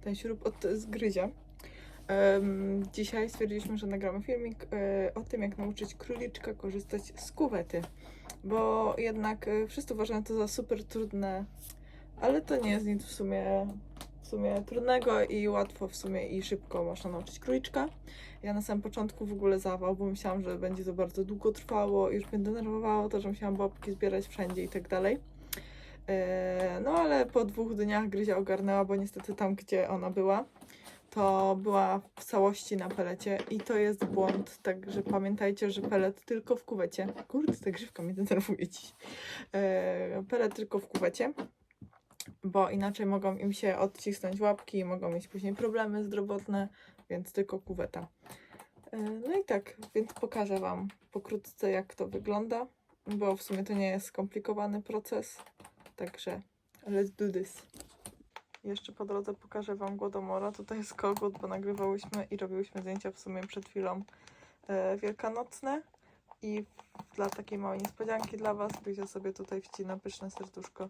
ten śrub od zgryzia. Em, dzisiaj stwierdziliśmy, że nagramy filmik e, o tym, jak nauczyć króliczka korzystać z kuwety. Bo jednak e, wszyscy uważają to za super trudne, ale to nie jest nic w sumie, w sumie trudnego i łatwo w sumie i szybko można nauczyć króliczka. Ja na samym początku w ogóle zawał, bo myślałam, że będzie to bardzo długo trwało już mnie denerwowało to, że musiałam bobki zbierać wszędzie i tak dalej. E, No ale po dwóch dniach Gryzia ogarnęła, bo niestety tam, gdzie ona była, to była w całości na pelecie i to jest błąd, także pamiętajcie, że pelet tylko w kuwecie. Kurde, ta grzywka mnie denerwuje dziś. E, Pelet tylko w kuwecie, bo inaczej mogą im się odcisnąć łapki, mogą mieć później problemy zdrowotne, więc tylko kuweta. E, No i tak, więc pokażę Wam pokrótce, jak to wygląda, bo w sumie to nie jest skomplikowany proces. Także let's do this. Jeszcze po drodze pokażę Wam Głodomora. Tutaj jest kogut, bo nagrywałyśmy i robiłyśmy zdjęcia w sumie przed chwilą e, wielkanocne. I dla takiej małej niespodzianki dla Was Gryzia sobie tutaj wcina pyszne serduszko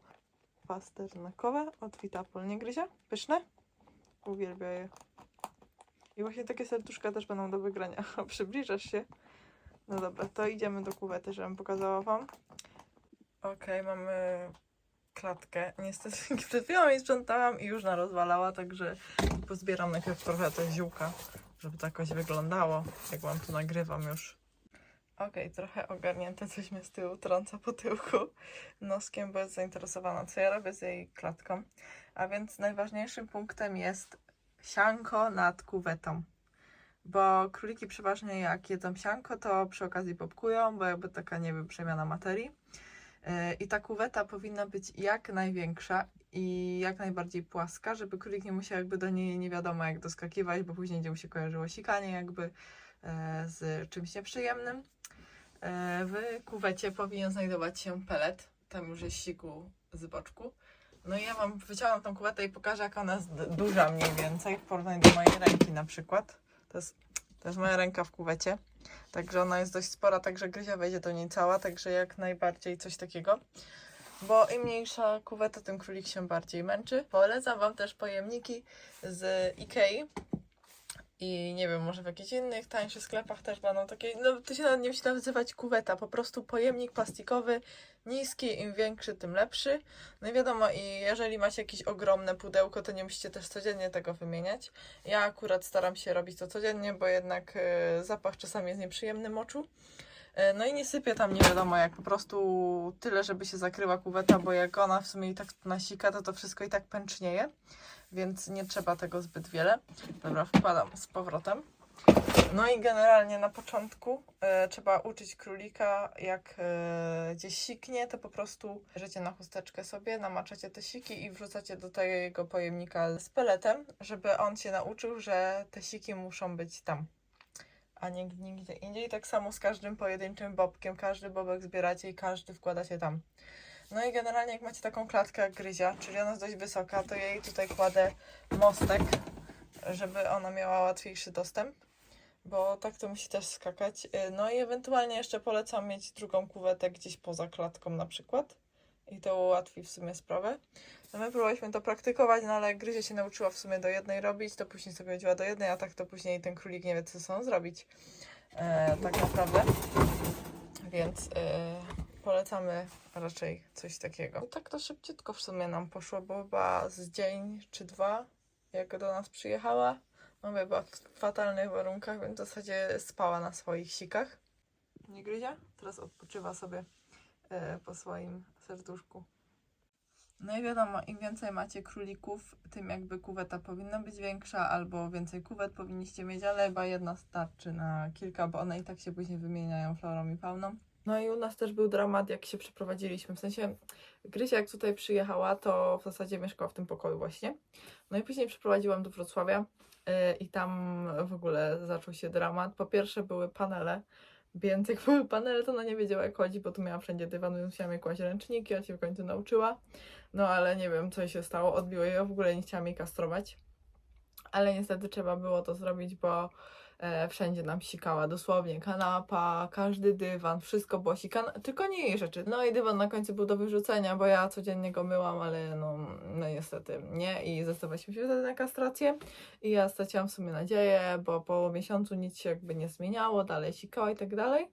pasternakowe od Vitapol. Nie Gryzia? Pyszne? Uwielbia je. I właśnie takie serduszka też będą do wygrania. Przybliżasz się? No dobra, to idziemy do kuwety, żebym pokazała Wam. Okej, mamy klatkę. Niestety przed chwilą jej sprzątałam i już narozwalała, także pozbieram najpierw trochę te ziółka, żeby to jakoś wyglądało, jak wam tu nagrywam już. Okej, trochę ogarnięte, coś mnie z tyłu trąca po tyłku noskiem, bo jest zainteresowana, co ja robię z jej klatką. A więc najważniejszym punktem jest sianko nad kuwetą. Bo króliki przeważnie jak jedzą sianko, to przy okazji popkują, bo jakby taka, nie wiem, przemiana materii. Yy, I ta kuweta powinna być jak największa i jak najbardziej płaska, żeby królik nie musiał jakby do niej nie wiadomo jak doskakiwać, bo później będzie mu się kojarzyło sikanie jakby e, z czymś nieprzyjemnym. E, W kuwecie powinien znajdować się pelet. Tam już jest siku z boczku. No i ja wam wyciągam tą kuwetę i pokażę jak ona jest duża mniej więcej w porównaniu do mojej ręki na przykład. To jest, to jest moja ręka w kuwecie. Także ona jest dość spora, także gryzia wejdzie do niej cała, także jak najbardziej coś takiego. Bo im mniejsza kuweta, tym królik się bardziej męczy. Polecam Wam też pojemniki z Ikei. I nie wiem, może w jakichś innych tańszych sklepach też będą takie. No to się nawet nie musi nazywać kuweta, po prostu pojemnik plastikowy, niski, im większy, tym lepszy. No i wiadomo, i jeżeli macie jakieś ogromne pudełko, to nie musicie też codziennie tego wymieniać. Ja akurat staram się robić to codziennie, bo jednak e, zapach czasami jest nieprzyjemny moczu. E, No i nie sypię tam nie wiadomo jak, po prostu tyle, żeby się zakryła kuweta, bo jak ona w sumie i tak nasika, to to wszystko i tak pęcznieje, więc nie trzeba tego zbyt wiele. Dobra, wkładam z powrotem. No i generalnie na początku e, trzeba uczyć królika, jak e, gdzieś siknie, to po prostu bierzecie na chusteczkę sobie, namaczacie te siki i wrzucacie do tego pojemnika z peletem, żeby on się nauczył, że te siki muszą być tam a nie nigdzie indziej. Tak samo z każdym pojedynczym bobkiem. Każdy bobek zbieracie i każdy wkładacie tam. No i generalnie jak macie taką klatkę jak gryzia, czyli ona jest dość wysoka, to jej tutaj kładę mostek, żeby ona miała łatwiejszy dostęp, bo tak to musi też skakać. Y, No i ewentualnie jeszcze polecam mieć drugą kuwetę gdzieś poza klatką na przykład. I to ułatwi w sumie sprawę. No my próbowaliśmy to praktykować, no ale Gryzia się nauczyła w sumie do jednej robić, to później sobie chodziła do jednej, a tak to później ten królik nie wie co są zrobić. E, tak naprawdę. Więc e, polecamy raczej coś takiego. I tak to szybciutko w sumie nam poszło, bo chyba z dzień czy dwa, jak do nas przyjechała, no była w fatalnych warunkach, więc w zasadzie spała na swoich sikach. Nie Gryzia? Teraz odpoczywa sobie po swoim serduszku. No i wiadomo, im więcej macie królików, tym jakby kuweta powinna być większa, albo więcej kuwet powinniście mieć, ale chyba jedna starczy na kilka, bo one i tak się później wymieniają florą i fauną. No i u nas też był dramat, jak się przeprowadziliśmy. W sensie, Grysia jak tutaj przyjechała, to w zasadzie mieszkała w tym pokoju właśnie. No i później przeprowadziłam do Wrocławia yy, i tam w ogóle zaczął się dramat. Po pierwsze były panele, więc jak były panele, to ona nie wiedziała jak chodzić, bo tu miała wszędzie dywan, więc musiałam jej kłaść ręczniki, ja się w końcu nauczyła. No ale nie wiem, co się stało, odbiło jej, w ogóle nie chciałam jej kastrować. Ale niestety trzeba było to zrobić, bo wszędzie nam sikała, dosłownie kanapa, każdy dywan, wszystko było sikane, tylko nie jej rzeczy. No i dywan na końcu był do wyrzucenia, bo ja codziennie go myłam, ale no, no niestety nie i zdecydowaliśmy się wtedy na kastrację i ja straciłam w sumie nadzieję, bo po miesiącu nic się jakby nie zmieniało, dalej sikała i tak dalej.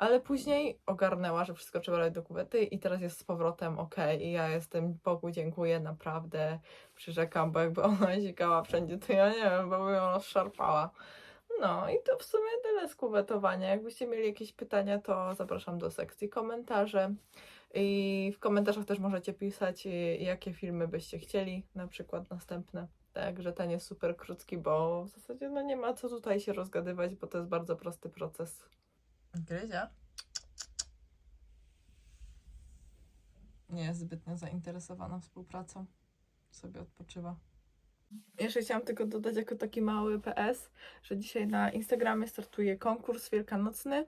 Ale później ogarnęła, że wszystko trzeba dać do kuwety i teraz jest z powrotem ok. I ja jestem Bogu dziękuję, naprawdę przyrzekam, bo jakby ona sikała wszędzie, to ja nie wiem, bo bym ją rozszarpała. No i to w sumie tyle z kuwetowania. Jakbyście mieli jakieś pytania, to zapraszam do sekcji komentarzy. I w komentarzach też możecie pisać, y, jakie filmy byście chcieli, na przykład następne. Także ten jest super krótki, bo w zasadzie no nie ma co tutaj się rozgadywać, bo to jest bardzo prosty proces. Gryzia? Nie jest zbytnio zainteresowana współpracą. Sobie odpoczywa. Jeszcze chciałam tylko dodać jako taki mały PS, że dzisiaj na Instagramie startuje konkurs wielkanocny, yy,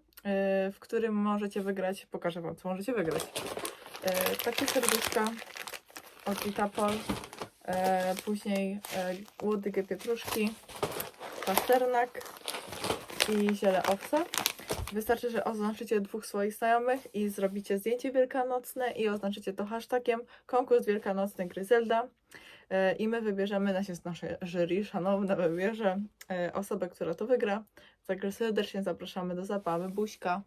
w którym możecie wygrać, pokażę Wam co możecie wygrać. Yy, Takie serduszka od Itapol, yy, później łodygę pietruszki, pasternak i ziele owsa. Wystarczy, że oznaczycie dwóch swoich znajomych i zrobicie zdjęcie wielkanocne i oznaczycie to hashtagiem konkurs wielkanocny Gryzelda. E, I my wybierzemy, nasze, nasze jury szanowne wybierze e, osobę, która to wygra. Także serdecznie zapraszamy do zabawy. Buźka.